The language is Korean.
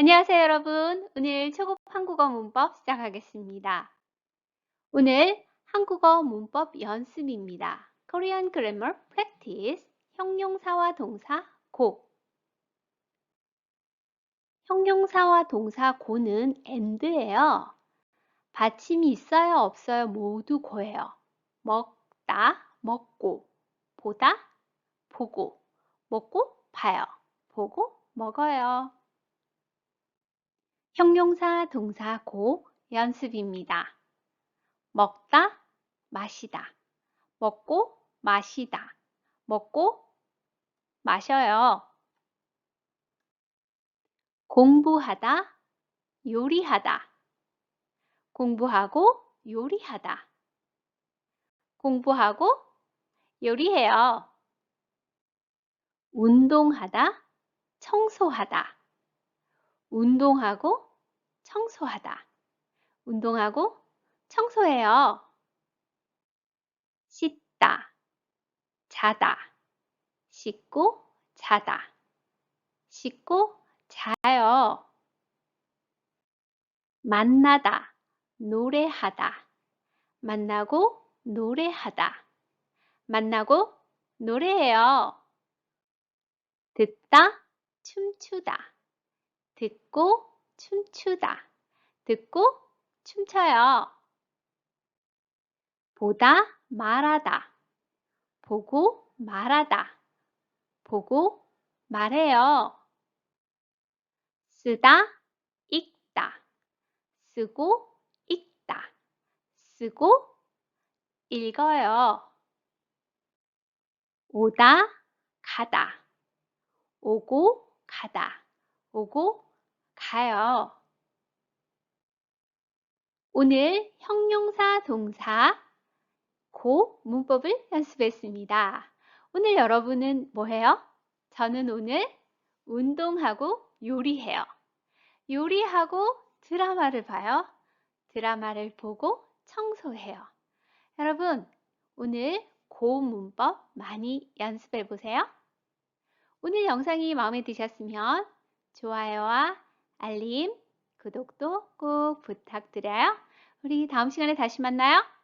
안녕하세요, 여러분. 오늘 초급 한국어 문법 시작하겠습니다. 오늘 한국어 문법 연습입니다. Korean Grammar Practice 형용사와 동사 고 형용사와 동사 고는 and예요. 받침이 있어요, 없어요? 모두 고예요. 먹다, 먹고, 보다, 보고, 먹고, 봐요. 보고, 먹어요. 형용사, 동사, 고 연습입니다. 먹다, 마시다. 먹고, 마시다. 먹고, 마셔요. 공부하다, 요리하다. 공부하고 요리하다. 공부하고 요리해요. 운동하다, 청소하다. 운동하고 청소하다. 운동하고 청소해요. 씻다, 자다, 씻고 자다, 씻고 자요. 만나다, 노래하다, 만나고 노래하다, 만나고 노래해요. 듣다, 춤추다, 듣고 춤추다. 듣고 춤춰요. 보다 말하다. 보고 말하다. 보고 말해요. 쓰다 읽다. 쓰고 읽다. 쓰고 읽어요. 오다 가다. 오고 가다. 오고 가요. 오늘 형용사 동사 고 문법을 연습했습니다. 오늘 여러분은 뭐 해요? 저는 오늘 운동하고 요리해요. 요리하고 드라마를 봐요. 드라마를 보고 청소해요. 여러분, 오늘 고 문법 많이 연습해 보세요. 오늘 영상이 마음에 드셨으면 좋아요와 알림, 구독도 꼭 부탁드려요. 우리 다음 시간에 다시 만나요.